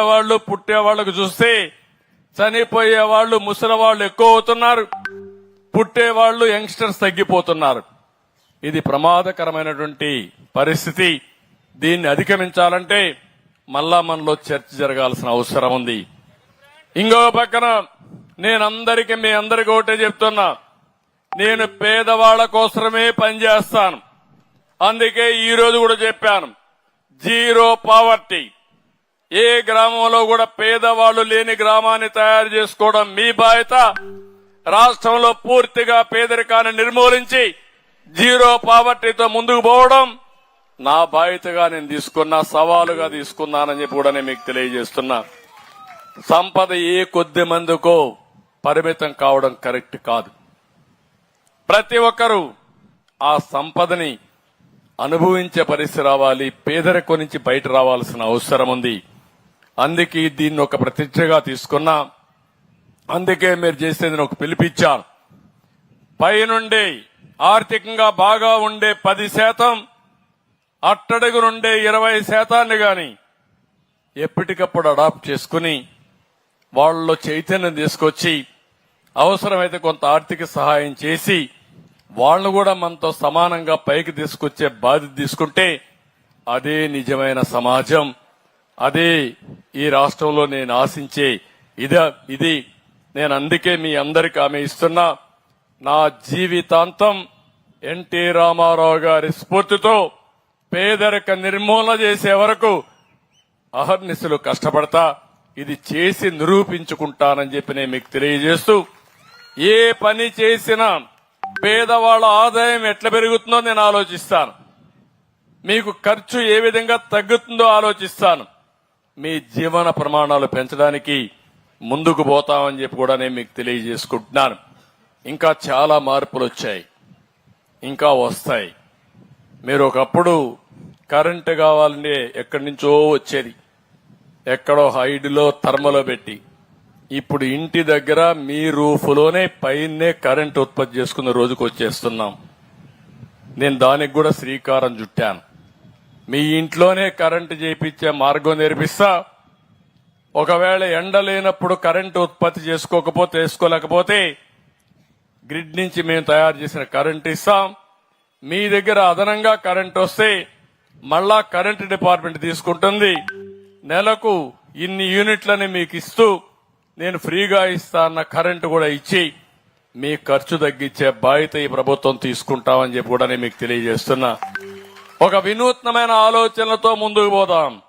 వాళ్ళు పుట్టేవాళ్ళకు చూస్తే చనిపోయే వాళ్ళు ముసలి వాళ్ళు ఎక్కువ అవుతున్నారు. పుట్టేవాళ్ళు యంగ్స్టర్స్ తగ్గిపోతున్నారు. ఇది ప్రమాదకరమైనటువంటి పరిస్థితి. దీన్ని అధిగమించాలంటే మళ్ళా మనలో చర్చ జరగాల్సిన అవసరం ఉంది. ఇంకో పక్కన నేను అందరికీ మీ అందరికీ ఒకటే చెప్తున్నా. నేను పేదవాళ్ళ కోసమే పనిచేస్తాను. అందుకే ఈరోజు కూడా చెప్పాను. Zero poverty. ఏ గ్రామంలో కూడా పేదవాళ్ళు లేని గ్రామాన్ని తయారు చేసుకోవడం మీ బాధ్యత. రాష్ట్రంలో పూర్తిగా పేదరికాన్ని నిర్మూలించి జీరో పావర్టీతో ముందుకు పోవడం నా బాధ్యతగా నేను తీసుకున్న సవాలుగా తీసుకున్నానని చెప్పి కూడా నేను మీకు తెలియజేస్తున్నా. సంపద ఏ కొద్ది మందికో పరిమితం కావడం కరెక్ట్ కాదు. ప్రతి ఒక్కరూ ఆ సంపదని అనుభవించే పరిస్థితి రావాలి పేదరికం నుంచి బయట రావాల్సిన అవసరం ఉంది. అందుకే దీన్ని ఒక ప్రతిష్టగా తీసుకున్నా. అందుకే మీరు చేసేది ఒక పిలిపించాను పైనుండి ఆర్థికంగా బాగా ఉండే పది శాతం అట్టడుగు నుండే ఇరవై శాతాన్ని గాని ఎప్పటికప్పుడు అడాప్ట్ చేసుకుని వాళ్ళలో చైతన్యం తీసుకొచ్చి అవసరమైతే కొంత ఆర్థిక సహాయం చేసి వాళ్ళు కూడా మనతో సమానంగా పైకి తీసుకొచ్చే బాధ్యత తీసుకుంటే అదే నిజమైన సమాజం. అదే ఈ రాష్ట్రంలో నేను ఆశించే ఇదే ఇది నేను అందుకే మీ అందరికి ఆమె ఇస్తున్నా. నా జీవితాంతం ఎన్టీ రామారావు గారి స్ఫూర్తితో పేదరిక నిర్మూలన చేసే వరకు అహర్నిశలు కష్టపడతా ఇది చేసి నిరూపించుకుంటానని చెప్పి నేను మీకు తెలియజేస్తూ ఏ పని చేసినా పేదవాళ్ళ ఆదాయం ఎట్లా పెరుగుతుందో నేను ఆలోచిస్తాను. మీకు ఖర్చు ఏ విధంగా తగ్గుతుందో ఆలోచిస్తాను. మీ జీవన ప్రమాణాలు పెంచడానికి ముందుకు పోతామని చెప్పి కూడా నేను మీకు తెలియజేసుకుంటున్నాను. ఇంకా చాలా మార్పులు వచ్చాయి. ఇంకా వస్తాయి. మీరు ఒకప్పుడు కరెంటు కావాలంటే ఎక్కడి నుంచో వచ్చేది. ఎక్కడో హైడ్లో థర్మలో పెట్టి. ఇప్పుడు ఇంటి దగ్గర మీ రూఫ్లోనే పైనే కరెంట్ ఉత్పత్తి చేసుకున్న రోజుకు వచ్చేస్తున్నాం నేను దానికి కూడా శ్రీకారం చుట్టాను. మీ ఇంట్లోనే కరెంటు చేపించే మార్గం నేర్పిస్తా. ఒకవేళ ఎండ లేనప్పుడు కరెంటు ఉత్పత్తి చేసుకోకపోతే వేసుకోలేకపోతే గ్రిడ్ నుంచి మేము తయారు చేసిన కరెంట్ ఇస్తాం. మీ దగ్గర అదనంగా కరెంట్ వస్తే మళ్ళా కరెంట్ డిపార్ట్మెంట్ తీసుకుంటుంది. నెలకు ఇన్ని యూనిట్లని మీకు ఇస్తూ నేను ఫ్రీగా ఇస్తా అన్న కరెంటు కూడా ఇచ్చి మీ ఖర్చు తగ్గించే బాధ్యత ఈ ప్రభుత్వం తీసుకుంటామని చెప్పి కూడా నేను మీకు తెలియజేస్తున్నా. ఒక వినూత్నమైన ఆలోచనలతో ముందుకు పోదాం.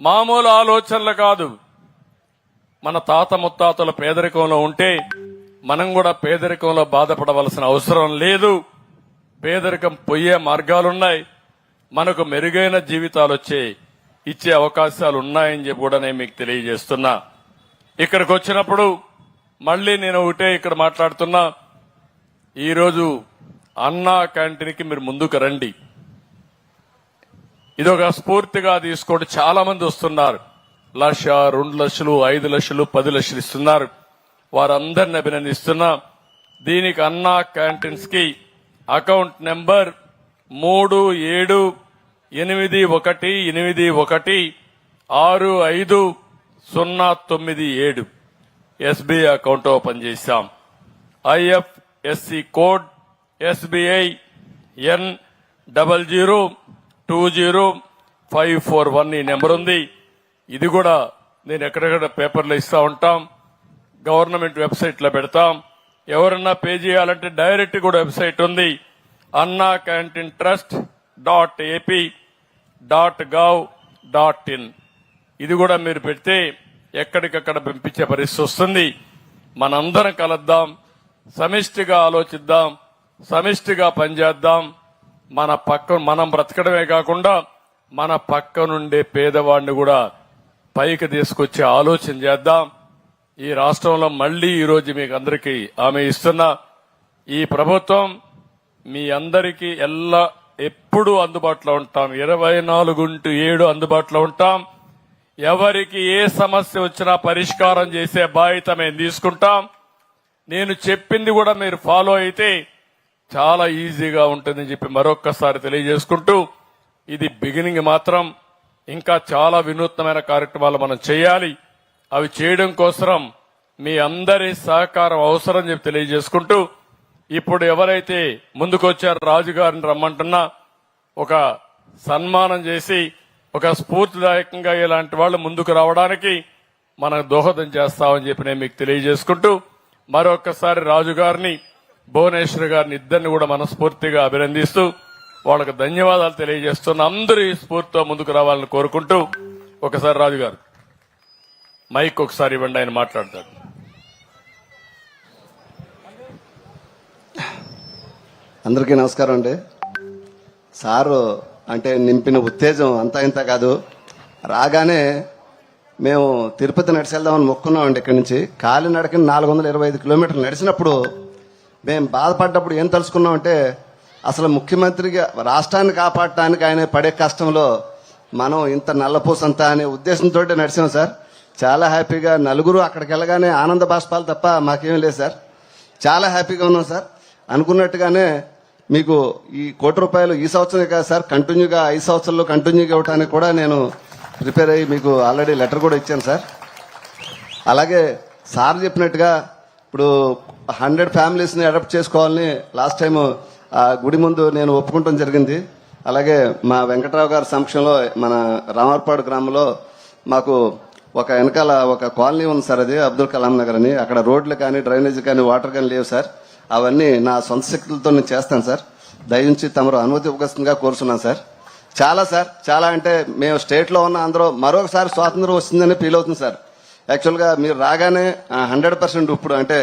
మామూలు ఆలోచనలు కాదు. మన తాత ముత్తాతల పేదరికంలో ఉంటే మనం కూడా పేదరికంలో బాధపడవలసిన అవసరం లేదు. పేదరికం పోయే మార్గాలున్నాయి. మనకు మెరుగైన జీవితాలు వచ్చే ఇచ్చే అవకాశాలు ఉన్నాయని చెప్పి కూడా నేను మీకు తెలియజేస్తున్నా. ఇక్కడికి వచ్చినప్పుడు మళ్ళీ నేను ఒకటే ఇక్కడ మాట్లాడుతున్నా. ఈరోజు అన్నా క్యాంటీన్కి మీరు ముందుకు రండి. ఇది ఒక స్ఫూర్తిగా తీసుకోండి. చాలా మంది వస్తున్నారు. లక్ష రెండు లక్షలు ఐదు లక్షలు పది లక్షలు ఇస్తున్నారు. వారందరిని అభినందిస్తున్నా. దీనికి అన్నా క్యాంటీన్స్కి అకౌంట్ నెంబర్ మూడు ఏడు ఎనిమిది ఒకటి ఎనిమిది ఒకటి ఆరు ఐదు సున్నా తొమ్మిది ఏడు. ఎస్బీఐ అకౌంట్ ఓపెన్ చేశాం. IFSC code SBI N double zero two zero five four one ఈ నెంబర్ ఉంది. ఇది కూడా నేను ఎక్కడెక్కడ పేపర్లో ఇస్తూ ఉంటాం. గవర్నమెంట్ వెబ్సైట్లో పెడతాం. ఎవరన్నా పే చేయాలంటే డైరెక్ట్ కూడా వెబ్సైట్ ఉంది. Anna canteen trust dot AP dot gov dot in. ఇది కూడా మీరు పెడితే ఎక్కడికక్కడ పంపించే పరిస్థితి వస్తుంది. మనందరం కలుద్దాం. సమిష్టిగా ఆలోచిద్దాం. సమిష్టిగా పనిచేద్దాం. మన పక్క మనం బ్రతకడమే కాకుండా మన పక్క నుండే పేదవాడిని కూడా పైకి తీసుకొచ్చే ఆలోచన చేద్దాం. ఈ రాష్ట్రంలో మళ్ళీ ఈరోజు మీకు అందరికీ ఆమె ఇస్తున్న. ఈ ప్రభుత్వం మీ అందరికీ ఎల్లా ఎప్పుడూ అందుబాటులో ఉంటాం. ఇరవై నాలుగుంటూ ఏడు అందుబాటులో ఉంటాం. ఎవరికి ఏ సమస్య వచ్చినా పరిష్కారం చేసే బాధ్యత మేము తీసుకుంటాం. నేను చెప్పింది కూడా మీరు ఫాలో అయితే చాలా ఈజీగా ఉంటుందని చెప్పి మరొక్కసారి తెలియజేసుకుంటూ ఇది బిగినింగ్ మాత్రం ఇంకా చాలా వినూత్నమైన కార్యక్రమాలు మనం చేయాలి. అవి చేయడం కోసం మీ అందరి సహకారం అవసరం చెప్పి తెలియజేసుకుంటూ ఇప్పుడు ఎవరైతే ముందుకొచ్చారో రాజు గారిని రమ్మంటున్నా ఒక సన్మానం చేసి ఒక స్ఫూర్తిదాయకంగా ఇలాంటి వాళ్ళు ముందుకు రావడానికి మనకు దోహదం చేస్తామని చెప్పి నేను మీకు తెలియజేసుకుంటూ మరొకసారి రాజు గారిని భువనేశ్వర్ గారిని ఇద్దరిని కూడా మనస్ఫూర్తిగా అభినందిస్తూ వాళ్ళకు ధన్యవాదాలు తెలియజేస్తున్న అందరూ ఈ స్ఫూర్తితో ముందుకు రావాలని కోరుకుంటూ ఒకసారి రాజు గారు మైక్ ఒకసారి ఇవ్వండి ఆయన మాట్లాడతాడు. అందరికీ నమస్కారం అండి. సారు అంటే నింపిన ఉత్తేజం అంతా ఇంత కాదు. రాగానే మేము తిరుపతి నడిచి వెళ్దామని మొక్కున్నామండి ఇక్కడి నుంచి. కాలినడకని నాలుగు వందల ఇరవై ఐదు కిలోమీటర్లు నడిచినప్పుడు మేము బాధపడ్డప్పుడు ఏం తలుసుకున్నామంటే అసలు ముఖ్యమంత్రిగా రాష్ట్రాన్ని కాపాడటానికి ఆయన పడే కష్టంలో మనం ఇంత నల్లపూసంత అనే ఉద్దేశంతో నడిచాం సార్. చాలా హ్యాపీగా నలుగురు అక్కడికి వెళ్ళగానే ఆనంద బాష్పాలు తప్ప మాకేం లేదు సార్. చాలా హ్యాపీగా ఉన్నాం సార్. అనుకున్నట్టుగానే మీకు ఈ కోటి రూపాయలు ఈ సంవత్సరమే కాదు సార్. కంటిన్యూగా ఐదు సంవత్సరాలు కంటిన్యూగా ఇవ్వడానికి కూడా నేను ప్రిపేర్ అయ్యి మీకు ఆల్రెడీ లెటర్ కూడా ఇచ్చాను సార్. అలాగే సార్ చెప్పినట్టుగా ఇప్పుడు హండ్రెడ్ ఫ్యామిలీస్ని అడాప్ట్ చేసుకోవాలని లాస్ట్ టైం ఆ గుడి ముందు నేను ఒప్పుకుంటాం జరిగింది. అలాగే మా వెంకట్రావు గారి సమక్షంలో మన రామర్పాడు గ్రామంలో మాకు ఒక వెనకాల ఒక కాలనీ ఉంది సార్ అది అబ్దుల్ కలాం నగర్ అని. అక్కడ రోడ్లు కానీ డ్రైనేజ్ కానీ వాటర్ కానీ లేవు సార్. అవన్నీ నా సొంత శక్తులతో నేను చేస్తాను సార్. దయించి తమరు అనుమతి ఇవ్వగస్తుందిగా కోరుతున్నాను సార్. చాలా సార్ చాలా అంటే మేము స్టేట్లో ఉన్న అందరూ మరొకసారి స్వాతంత్రం వస్తుందని ఫీల్ అవుతుంది సార్. యాక్చువల్గా మీరు రాగానే హండ్రెడ్ పర్సెంట్ ఇప్పుడు అంటే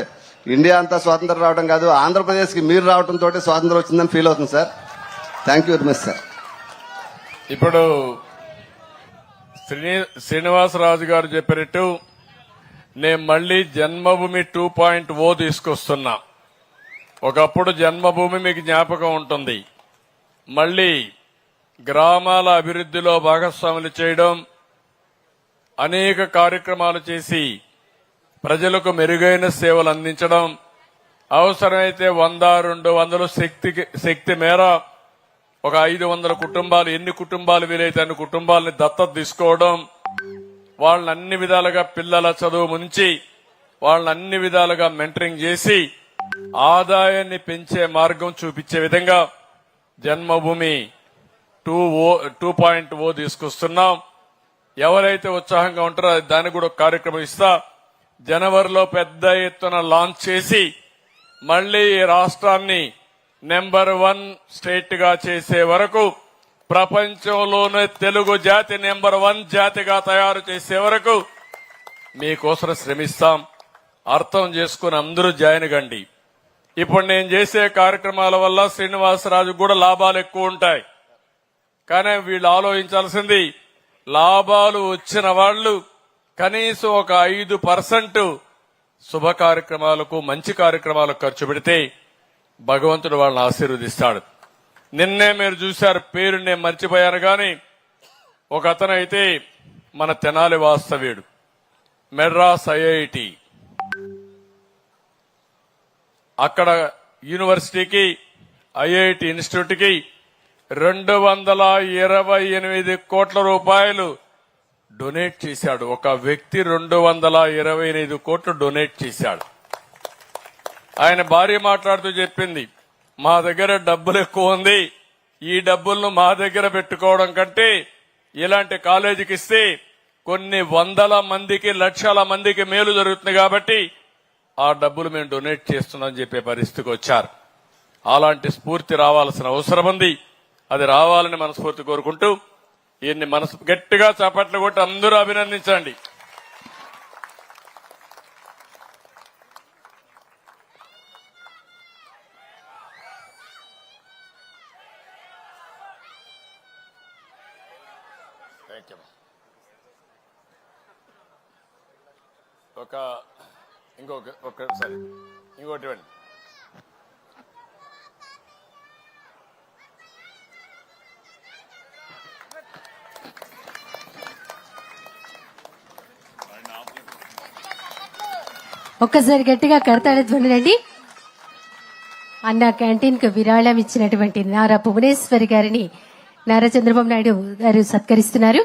ఇండియా అంతా స్వాతంత్రం రావడం కాదు ఆంధ్రప్రదేశ్కి మీరు రావడం తోటి స్వాతంత్రం వచ్చిందని ఫీల్ అవుతుంది sir. Thank you very much sir ఇప్పుడు శ్రీ శ్రీనివాసరాజు గారు చెప్పినట్టు నేను మళ్ళీ జన్మభూమి టూ పాయింట్ ఓ తీసుకొస్తున్నా. ఒకప్పుడు జన్మభూమి మీకు జ్ఞాపకం ఉంటుంది. మళ్ళీ గ్రామాల అభివృద్ధిలో భాగస్వాములు చేయడం అనేక కార్యక్రమాలు చేసి ప్రజలకు మెరుగైన సేవలు అందించడం అవసరమైతే వంద రెండు వందలు శక్తి శక్తి మేర ఒక ఐదు వందల కుటుంబాలు ఎన్ని కుటుంబాలు వీలైతే అన్ని కుటుంబాలని దత్తత తీసుకోవడం వాళ్ళని అన్ని విధాలుగా పిల్లల చదువు ముంచి వాళ్ళని అన్ని విధాలుగా మెంటరింగ్ చేసి ఆదాయాన్ని పెంచే మార్గం చూపించే విధంగా Janmabhoomi two O two point O తీసుకొస్తున్నాం. ఎవరైతే ఉత్సాహంగా ఉంటారో దానికి కూడా కార్యక్రమం ఇస్తా. జనవరిలో పెద్ద ఎత్తున లాంచ్ చేసి మళ్ళీ ఈ రాష్ట్రాన్ని నెంబర్ వన్ స్టేట్గా చేసే వరకు ప్రపంచంలోనే తెలుగు జాతి నెంబర్ వన్ జాతిగా తయారు చేసే వరకు మీకోసం శ్రమిస్తాం. అర్థం చేసుకుని అందరూ జాయిన్ కండి. ఇప్పుడు నేను చేసే కార్యక్రమాల వల్ల శ్రీనివాసరాజు కూడా లాభాలు ఎక్కువ ఉంటాయి. కానీ వీళ్ళు ఆలోచించాల్సింది లాభాలు వచ్చిన వాళ్ళు కనీసం ఒక ఐదు పర్సెంట్ శుభ కార్యక్రమాలకు మంచి కార్యక్రమాలకు ఖర్చు పెడితే భగవంతుడు వాళ్ళని ఆశీర్వదిస్తాడు. నిన్నే మీరు చూశారు పేరు నేను మర్చిపోయాను కానీ ఒక అతనైతే మన తెనాలి వాస్తవ్యుడు మెడ్రాస్ ఐఐటి. అక్కడ యూనివర్సిటీకి ఐఐటి ఇన్స్టిట్యూట్కి రెండు వందల ఇరవై ఎనిమిది కోట్ల రూపాయలు డొనేట్ చేశాడు. ఒక వ్యక్తి రెండు వందల ఇరవై ఎనిమిది కోట్లు డొనేట్ చేశాడు. ఆయన భార్య మాట్లాడుతూ చెప్పింది మా దగ్గర డబ్బులు ఎక్కువ ఉంది. ఈ డబ్బులను మా దగ్గర పెట్టుకోవడం కంటే ఇలాంటి కాలేజీకి ఇస్తే కొన్ని వందల మందికి లక్షల మందికి మేలు జరుగుతుంది కాబట్టి ఆ డబ్బులు మేము డొనేట్ చేస్తున్నాం చెప్పే పరిస్థితికి వచ్చారు. అలాంటి స్ఫూర్తి రావాల్సిన అవసరం ఉంది. అది రావాలని మనస్ఫూర్తి కోరుకుంటూ ఈయన్ని మనసు గట్టిగా చప్పట్లు కొట్టి అందరూ అభినందించండి. ఒక ఇంకొక ఒకసారి ఇంకోటి ఇవ్వండి. ఒక్కసారి గట్టిగా కరతాళధ్వనులండి అన్న క్యాంటీన్కు విరాళం ఇచ్చినటువంటి నారా భువనేశ్వరి గారిని నారా చంద్రబాబు నాయుడు గారు సత్కరిస్తున్నారు.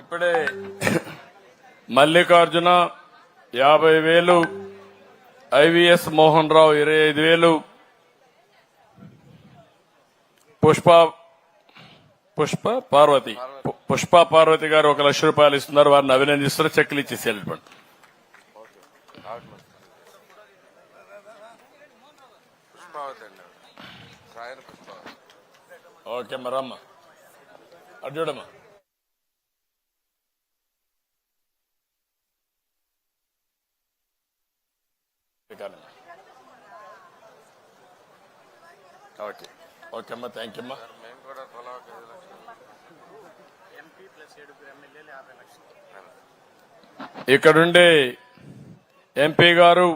ఇప్పుడే మల్లికార్జున యాభై వేలు ఐవిఎస్ మోహన్ రావు ఇరవై ఐదు వేలు పుష్ప పుష్ప పార్వతి. పుష్ప పార్వతి గారు ఒక లక్ష రూపాయలు ఇస్తున్నారు వారిని అభినందిస్తున్నారు చెక్కులు ఇచ్చేసి ఓకే మరమ్మ అటు చూడమ్మా. ఓకే. ఓకే అమ్మా థ్యాంక్ యూ అమ్మా ఇక్కడుండే ఎంపీ గారు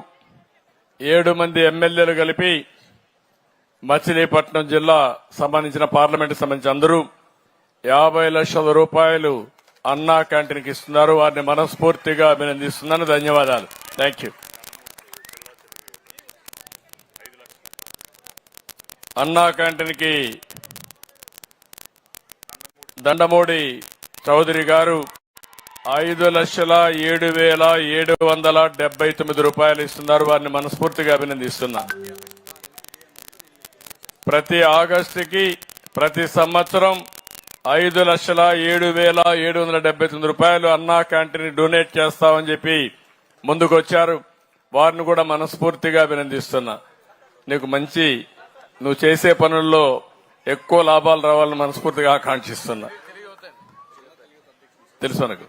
ఏడు మంది ఎమ్మెల్యేలు కలిపి మచిలీపట్నం జిల్లా సంబంధించిన పార్లమెంట్ సంబంధించి అందరూ యాభై లక్షల రూపాయలు అన్నా క్యాంటీన్కి ఇస్తున్నారు. వారిని మనస్ఫూర్తిగా అభినందిస్తున్నాను. ధన్యవాదాలు. థ్యాంక్ యూ అన్నా క్యాంటీన్కి దండమూడి చౌదరి గారు ఐదు లక్షల ఏడు వేల ఏడు వందల డెబ్బై తొమ్మిది రూపాయలు ఇస్తున్నారు. వారిని మనస్ఫూర్తిగా అభినందిస్తున్నా. ప్రతి ఆగస్టుకి ప్రతి సంవత్సరం ఐదు లక్షల ఏడు వేల ఏడు వందల డెబ్బై తొమ్మిది రూపాయలు అన్నా క్యాంటీన్ డొనేట్ చేస్తామని చెప్పి ముందుకొచ్చారు. వారిని కూడా మనస్ఫూర్తిగా అభినందిస్తున్నా. నీకు మంచి నువ్వు చేసే పనుల్లో ఎక్కువ లాభాలు రావాలని మనస్ఫూర్తిగా ఆకాంక్షిస్తున్నా. తెలుసు నాకు?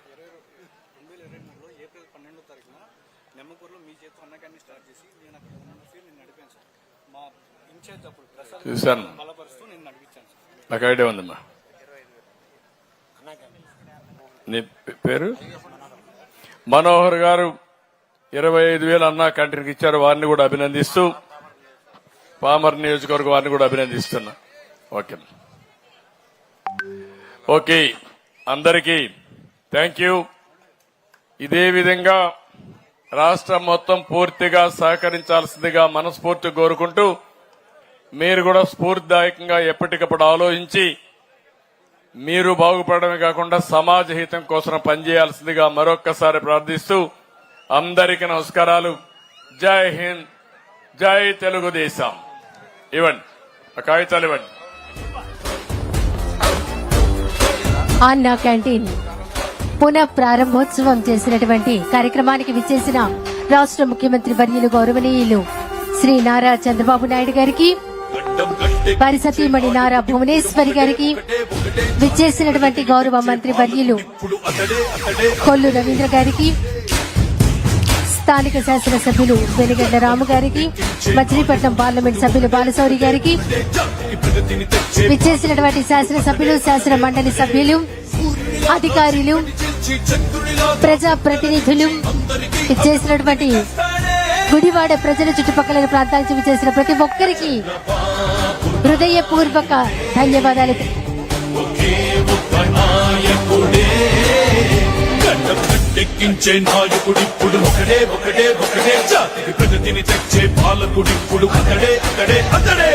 చూశాను. నాకు ఐడియా ఉందమ్మా. నీ పేరు? మనోహర్ గారు ఇరవై ఐదు వేలు అన్నా కంట్రీకి ఇచ్చారు. వారిని కూడా అభినందిస్తూ పామర్ నియోజకవర్గ వారిని కూడా అభినందిస్తున్నా. ఓకే. ఓకే. అందరికీ థ్యాంక్ యూ. ఇదే విధంగా రాష్ట్రం మొత్తం పూర్తిగా సహకరించాల్సిందిగా మనస్ఫూర్తి కోరుకుంటూ మీరు కూడా స్ఫూర్తిదాయకంగా ఎప్పటికప్పుడు ఆలోచించి మీరు బాగుపడమే కాకుండా సమాజ హితం కోసం పనిచేయాల్సిందిగా మరొక్కసారి ప్రార్థిస్తూ అందరికీ నమస్కారాలు. జై హింద్. జై తెలుగుదేశం. ఇవ్వండి. ఆ కాగితాలు ఇవ్వండి. అన్నా క్యాంటీన్. పునః ప్రారంభోత్సవం చేసినటువంటి కార్యక్రమానికి విచ్చేసిన రాష్ట్ర ముఖ్యమంత్రి వర్యులు గౌరవనీయులు శ్రీ నారా చంద్రబాబు నాయుడు గారికి వారి సతీమణి నారా భువనేశ్వరి గారికి విచ్చేసినటువంటి గౌరవ మంత్రి వర్యులు కొల్లు రవీంద్ర గారికి స్థానిక శాసనసభ్యులు వెనుగండ్ల రాము గారికి మచిలీపట్నం పార్లమెంట్ సభ్యులు బాలశౌరి గారికి విచ్చేసినటువంటి శాసనసభ్యులు శాసన మండలి సభ్యులు అధికారులు ప్రజా ప్రతినిధులు విచ్చేసినటువంటి గుడివాడ ప్రజల చుట్టుపక్కల ప్రాంతాల నుంచి విచ్చేసిన ప్రతి ఒక్కరికి హృదయపూర్వక ధన్యవాదాలు. దిక్కించే నాయకుడిప్పుడు ఒకడే ఒకడే ఒకడే జాతికి ప్రగతిని తెచ్చే పాలకుడిప్పుడు అతడే అతడే అతడే.